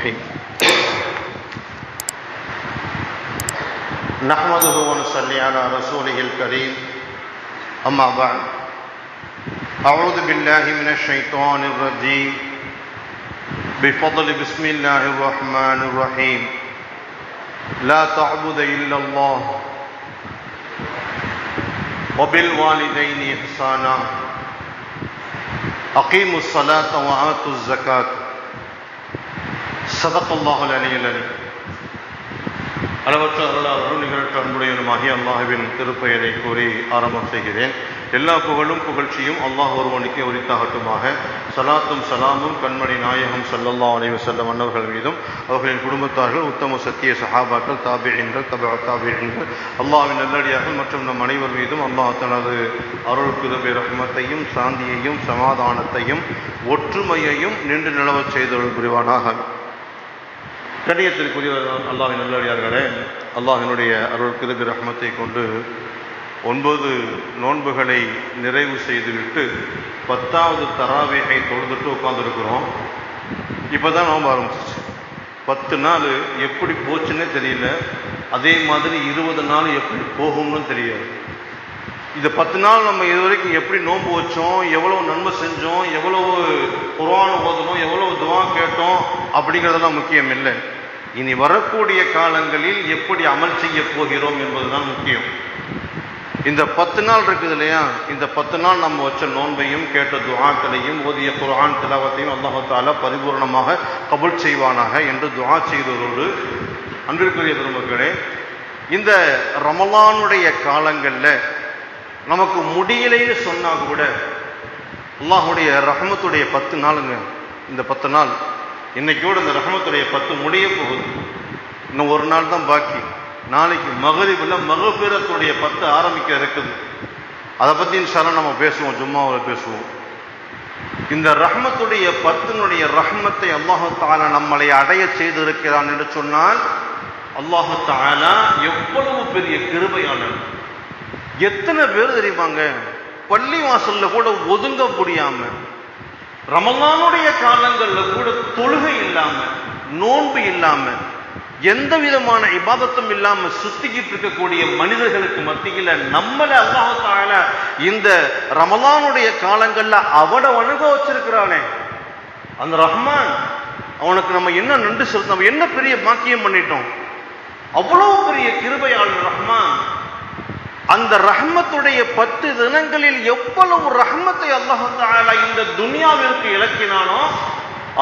الرحيم. نحمده ونصلي على رسوله الكريم. أما بعد. أعوذ بالله من الشيطان الرجيم. بفضل بسم الله الرحمن الرحيم. لا تعبد إلا الله. وبالوالدين إحسانا. أقيموا الصلاة وآتوا الزكاة. சதப்பல்லாஹுல் allele அலி அளவற்ற அருளால் அருள் நிகழ்ச்சி அன்புடையனுமாகி அல்லாஹுவின் திருப்பெயரை கூறி ஆரம்பம் செய்கிறேன். எல்லா புகழும் புகழ்ச்சியும் அல்லாஹ் ஒருவனுக்கே உரித்தாகட்டுமாக. சலாத்தும் சலாமும் கண்மணி நாயகம் சல்லல்லா அலைவ செல்ல மன்னர்கள் மீதும் அவர்களின் குடும்பத்தார்கள் உத்தம சத்திய சஹாபாக்கள் தாபியன்கள் தப தாபியன்கள் அல்லாவின் நல்லடியார்கள் மற்றும் நம் அனைவர் மீதும் அல்லாஹ் தனது அருள்குதபி ரஹ்மத்தையும் சாந்தியையும் சமாதானத்தையும் ஒற்றுமையையும் நின்று நிலவச் செய்தவர்கள் புரிவானாக. கண்ணியத்திற்குரிய அல்லாஹின் நல்லடியார்களே அல்லாஹினுடைய அருள் கிருபி ரஹமத்தை கொண்டு ஒன்பது நோன்புகளை நிறைவு செய்துவிட்டு பத்தாவது தராவேகை தொழுதுட்டு உட்காந்துருக்குறோம் இப்போ தான் நோன்பு ஆரம்பிச்சிச்சு. பத்து நாள் எப்படி போச்சுன்னே தெரியல. அதே மாதிரி இருபது நாள் எப்படி போகும்னு தெரியாது. இந்த பத்து நாள் நம்ம இது வரைக்கும் எப்படி நோன்பு வச்சோம் எவ்வளோ நன்மை செஞ்சோம் எவ்வளவு குரான் ஓதணும் எவ்வளவு துவா கேட்டோம் அப்படிங்கிறதெல்லாம் முக்கியம் இல்லை. இனி வரக்கூடிய காலங்களில் எப்படி அமல் செய்ய போகிறோம் என்பதுதான் முக்கியம். இந்த பத்து நாள் இருக்குது இல்லையா? இந்த பத்து நாள் நம்ம வச்ச நோன்பையும் கேட்ட துவாக்களையும் ஓதிய குரான் திலாவத்தையும் அல்லாஹால பரிபூர்ணமாக கபுல் செய்வானாக என்று துவா செய்தவரோடு அன்பிற்குரிய பெருமக்களே இந்த ரமலானுடைய காலங்களில் நமக்கு முடியலைன்னு சொன்னால் கூட அல்லாஹுடைய ரஹமத்துடைய பத்து நாளுங்க. இந்த பத்து நாள் இன்னைக்கோட இந்த ரஹமத்துடைய பத்து முடிய போகுது. இன்னும் ஒரு நாள் தான் பாக்கி. நாளைக்கு மகரிபில் மகபீரத்துடைய பத்து ஆரம்பிக்க இருக்குது. அதை பற்றி இன்ஷால்லாம் நம்ம பேசுவோம் ஜும்மாவில் பேசுவோம். இந்த ரஹ்மத்துடைய பத்தினுடைய ரஹ்மத்தை அல்லாஹு தாலா நம்மளை அடைய செய்திருக்கிறான் என்று சொன்னால் அல்லாஹு தாலா எவ்வளவு பெரிய கிருபையாளன். எத்தனை பேர் தெரியுமாங்க? பள்ளி வாசல்ல கூட ஒதுங்க முடியாமல் ரமலானுடைய காலங்கள்ல கூட தொழுகை இல்லாம நோன்பு இல்லாம எந்த விதமான இபாதத்தும் இல்லாம சுத்திக்கிட்டு இருக்கக்கூடிய மனிதர்களுக்கு மத்தியில நம்மள அல்லாஹால இந்த ரமலானுடைய காலங்கள்ல அவனை அனுபவிச்சிருக்கிறானே அந்த ரஹ்மான் அவனுக்கு நம்ம என்ன நன்றி செலுத்தோம் என்ன பெரிய பாக்கியம் பண்ணிட்டோம்? அவ்வளவு பெரிய கிருபையாளர் ரஹ்மான். அந்த ரஹ்மத்துடைய பத்து தினங்களில் எவ்வளவு ரஹ்மத்தை அல்லாஹால இந்த துனியாவிற்கு இலக்கினானோ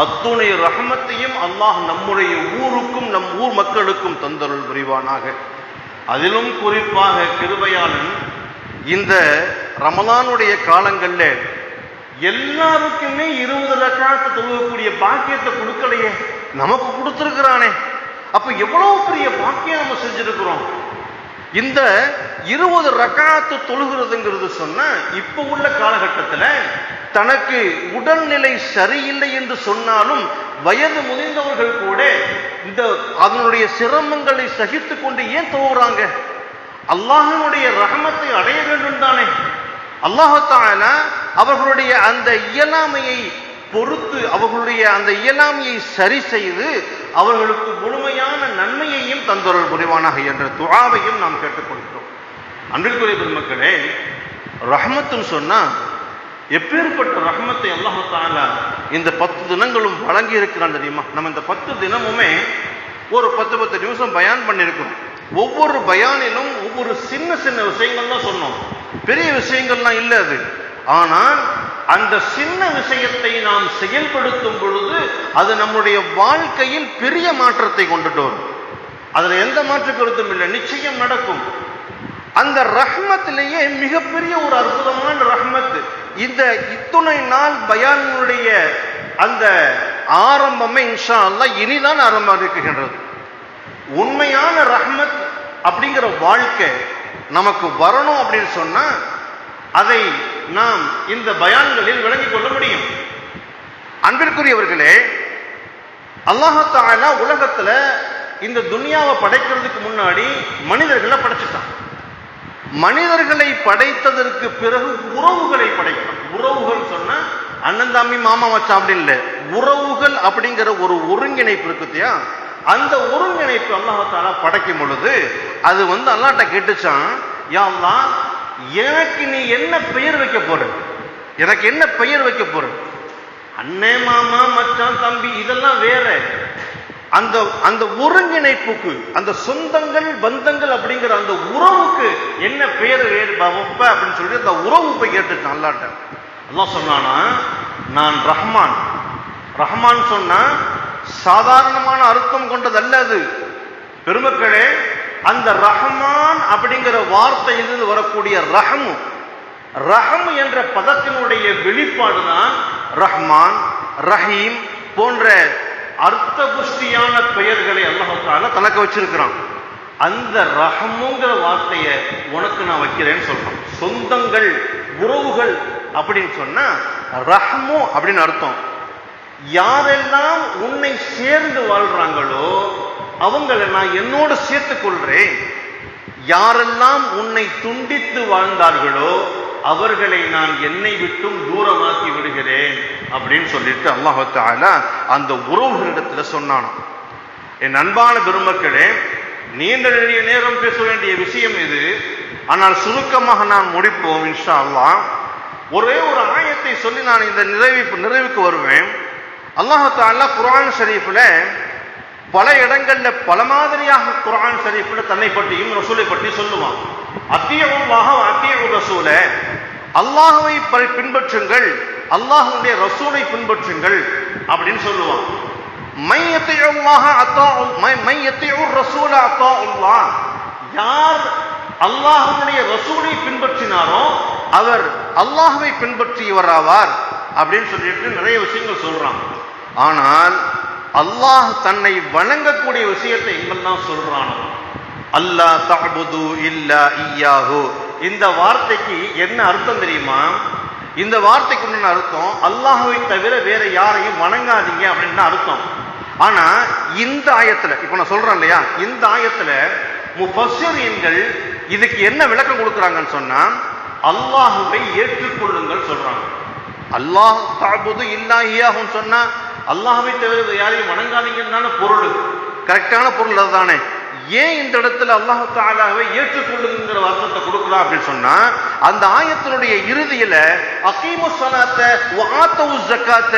அத்துணை ரஹ்மத்தையும் அல்லாஹ் நம்முடைய ஊருக்கும் நம் ஊர் மக்களுக்கும் தந்தருள் புரிவானாக. அதிலும் குறிப்பாக கிருபையாளன் இந்த ரமலானுடைய காலங்களில் எல்லாருக்குமே இருபது லட்சத்தை தொழுகக்கூடிய பாக்கியத்தை கொடுக்கலையே நமக்கு கொடுத்துருக்கிறானே. அப்ப எவ்வளவு பெரிய பாக்கியம் நம்ம செஞ்சிருக்கிறோம்? இந்த இருபது ரக்காத்து தொழுகிறதுங்கிறது சொன்ன இப்ப உள்ள காலகட்டத்தில் தனக்கு உடல்நிலை சரியில்லை என்று சொன்னாலும் வயது முதிர்ந்தவர்கள் கூட இந்த அதனுடைய சிரமங்களை சகித்து கொண்டு ஏன் தொழுகிறாங்க அல்லாஹனுடைய ரகமத்தை அடைய வேண்டும் தானே. அல்லாஹால அவர்களுடைய அந்த இயலாமையை பொறுத்து அவர்களுடைய அந்த இயலாமையை சரி செய்து அவர்களுக்கு முழுமையான நன்மையையும் தந்தொருள் புரிவானாக என்ற துழாவையும் நாம் கேட்டுக்கொள்கிறோம். அன்பிற்குரிய பெருமக்களே ரஹமத்துன்னு சொன்னால் எப்பேற்பட்ட ரஹமத்தை அல்லாஹால இந்த பத்து தினங்களும் வழங்கி இருக்கிறான் தெரியுமா? நம்ம இந்த பத்து தினமுமே ஒரு பத்து பத்து நிமிஷம் பயான் பண்ணியிருக்கிறோம். ஒவ்வொரு பயானிலும் ஒவ்வொரு சின்ன சின்ன விஷயங்கள்லாம் சொன்னோம். பெரிய விஷயங்கள்லாம் இல்லை அது. ஆனால் அந்த சின்ன விஷயத்தை நாம் செயல்படுத்தும் பொழுது அது நம்முடைய வாழ்க்கையில் பெரிய மாற்றத்தை கொண்டுட்டு வரும். அதுல எந்த மாற்று கருத்தும் இல்லை நிச்சயம் நடக்கும். அந்த ரஹ்மத்திலேயே மிகப்பெரிய ஒரு அற்புதமான ரஹ்மத். இந்த இத்துணை நாள் பயானுடைய அந்த ஆரம்பமே இன்ஷா அல்லா இனிதான் ஆரம்பம் இருக்குகின்றது உண்மையான ரஹ்மத் அப்படிங்கிற வாழ்க்கை நமக்கு வரணும் அப்படின்னு சொன்னா அதை நாம் இந்த பயான்களில் விளங்கிக் கொள்ள முடியும். அன்பிற்குரியவர்களே அல்லாஹால உலகத்துல இந்த துனியாவை படைக்கிறதுக்கு முன்னாடி மனிதர்களை படைச்சிட்டான். மனிதர்களை படைத்ததற்கு பிறகு உறவுகளை படைக்கிறான் உறவுகள் சொன்ன அண்ணன் தம்பி மாமா வச்சா அப்படின்னு இல்லை. உறவுகள் அப்படிங்கிற ஒரு ஒருங்கிணைப்பு இருக்குத்தியா? அந்த ஒருங்கிணைப்பு அல்லாஹால படைக்கும் பொழுது அது வந்து அல்லாட்ட கேட்டுச்சான் யா எனக்கு நீ என்ன பெயர் வைக்க போற எனக்கு என்ன பெயர் வைக்க போற அண்ணே மாமா மச்சான் தம்பி இதெல்லாம் வேற. அந்த அந்த ஒருங்கிணைப்புக்கு அந்த சொந்தங்கள் பந்தங்கள் அப்படிங்கிற அந்த உறவுக்கு என்ன பெயர் வைப்ப அப்படின்னு சொல்லி அந்த உறவு போய் கேட்டுட்டான் அல்லாட்ட. எல்லாம் சொன்னானா நான் ரஹ்மான். ரஹ்மான் சொன்னா சாதாரணமான அர்த்தம் கொண்டதல்ல அது. பெருமக்களே அந்த ரஹமான் அப்படிங்கிற வார்த்தையிலிருந்து வரக்கூடிய ரஹமு. ரஹம் என்ற பதத்தினுடைய வெளிப்பாடு தான் ரஹ்மான் ரஹீம் போன்ற அர்த்த புஷ்டியான பெயர்களை அல்லாஹால தனக்கு வச்சிருக்கிறான். அந்த ரஹமுங்கிற வார்த்தையை உனக்கு நான் வைக்கிறேன்னு சொல்றேன். சொந்தங்கள் உறவுகள் அப்படின்னு சொன்னா ரஹமு அப்படின்னு அர்த்தம். யாரெல்லாம் உன்னை சேர்ந்து வாழ்றாங்களோ அவங்களை நான் என்னோடு சேர்த்துக் கொள்றேன் யாரெல்லாம் உன்னை துண்டித்து வாழ்ந்தார்களோ அவர்களை நான் என்னை விட்டும் தூரமாக்கி விடுகிறேன் அப்படின்னு சொல்லிட்டு அல்லாஹால அந்த உறவுகளிடத்துல சொன்னானோ என் அன்பான பெருமக்களே நீண்ட நிறைய நேரம் பேச வேண்டிய விஷயம் இது. ஆனால் சுருக்கமாக நான் முடிப்போம் இன்ஷா அல்லாஹ் ஒரே ஒரு ஆயத்தை சொல்லி நான் இந்த நிறைவு நிறைவுக்கு வருவேன். அல்லாஹால குரான் ஷரீஃபில் பல இடங்கள்ல பல மாதிரியாக குரான் ஷரீஃபில் தன்னை பற்றியும் ரசூலை பற்றி சொல்லுவான். அத்தியவுல்லாக அத்தியவு ரசூல. அல்லாஹுவை பின்பற்றுங்கள். அல்லாஹுடைய ரசூலை பின்பற்றுங்கள் அப்படின்னு சொல்லுவான். அத்தா யார் அல்லாஹனுடைய ரசூலை பின்பற்றினாரோ அவர் அல்லாஹுவை பின்பற்றியவர் ஆவார் அப்படின்னு சொல்லிட்டு நிறைய விஷயங்கள் சொல்றான். ஆனால் அல்லாஹ் தன்னை வணங்கக்கூடிய விஷயத்தை எங்கெல்லாம் சொல்றானோ. அல்லா தஅபுது இல்லா இய்யாஹு இந்த வார்த்தைக்கு என்ன அர்த்தம் தெரியுமா? இந்த வார்த்தைக்கு உண்டான அர்த்தம்? அல்லாஹுவை தவிர வேற யாரையும் வணங்காதீங்க அப்படின்னு அர்த்தம். ஆனா இந்த ஆயத்துல இப்ப நான் சொல்றேன் இல்லையா? இந்த ஆயத்துல முஃபஸ்ஸிரீன்கள் இதுக்கு என்ன விளக்கம் கொடுக்குறாங்கன்னு சொன்னா அல்லாஹுவை ஏற்றுக்கொள்ளுங்கள் சொல்றாங்க. அல்லாஹ் தாபுது இல்லா இயாகுன்னு சொன்னா அல்லாஹ்வை தவிர யாரையும் வணங்காதீங்கன்னு பொருள். கரெக்டான பொருள் அதுதானே. ஏன் இந்த இடத்துல அல்லாஹு தாலாவை ஏற்றுக்கொள்ளுங்கிற அர்த்தத்தை கொடுக்கலாம் அப்படின்னு சொன்னா அந்த ஆயத்தினுடைய இறுதியில அகீமு சலாத்த ஆத்தவு ஜக்காத்த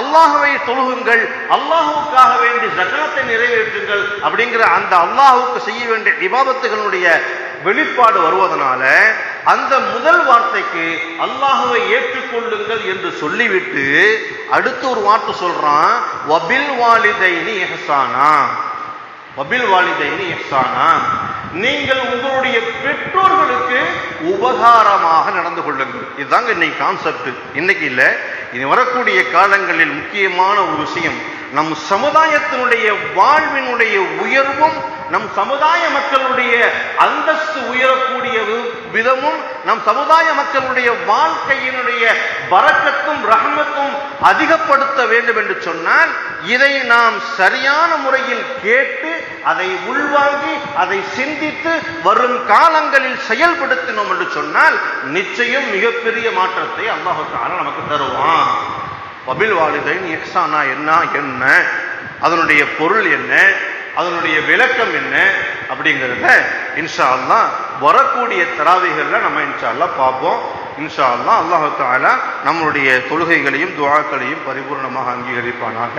அல்லாஹுவை தொழுகுங்கள் அல்லாஹுக்காக வேண்டி ஜக்காத்தை நிறைவேற்றுங்கள் அப்படிங்கிற அந்த அல்லாஹுக்கு செய்ய வேண்டிய விவாதத்துகளுடைய வெளிப்பாடு வருவதனால அந்த முதல் வார்த்தைக்கு அல்லாஹுவை ஏற்றுக்கொள்ளுங்கள் என்று சொல்லிவிட்டு அடுத்து ஒரு வார்த்தை சொல்றான் வபில் வாலிதைனி எஹசானா வபில் வாலிதைனி எஹசானா நீங்கள் உங்களுடைய பெற்றோர்களுக்கு உபகாரமாக நடந்து கொள்ளுங்கள். இதுதாங்க இன்னைக்கு கான்செப்ட் இன்னைக்கு இல்லை இனி வரக்கூடிய காலங்களில் முக்கியமான ஒரு விஷயம். நம் சமுதாயத்தினுடைய வாழ்வினுடைய உயர்வும் நம் சமுதாய மக்களுடைய அந்தஸ்து உயரக்கூடிய விதமும் நம் சமுதாய மக்களுடைய வாழ்க்கையினுடைய வரக்கத்தும் ரகமத்தும் அதிகப்படுத்த வேண்டும் என்று சொன்னால் இதை நாம் சரியான முறையில் கேட்டு அதை உள்வாங்கி அதை சிந்தித்து வரும் காலங்களில் செயல்படுத்தினோம் என்று சொன்னால் நிச்சயம் மிகப்பெரிய மாற்றத்தை அல்லாஹால நமக்கு தருவான். வபில் வாலிதைன் எஹ்சானா என்ன என்ன? அதனுடைய பொருள் என்ன? அதனுடைய விளக்கம் என்ன? அப்படிங்கிறத இன்ஷா அல்லாஹ் வரக்கூடிய தராவிகளில் நம்ம இன்ஷா அல்லா பார்ப்போம். இன்ஷா அல்லாஹ் அல்லாஹு தாலா நம்மளுடைய தொழுகைகளையும் துவாக்களையும் பரிபூர்ணமாக அங்கீகரிப்பானாக.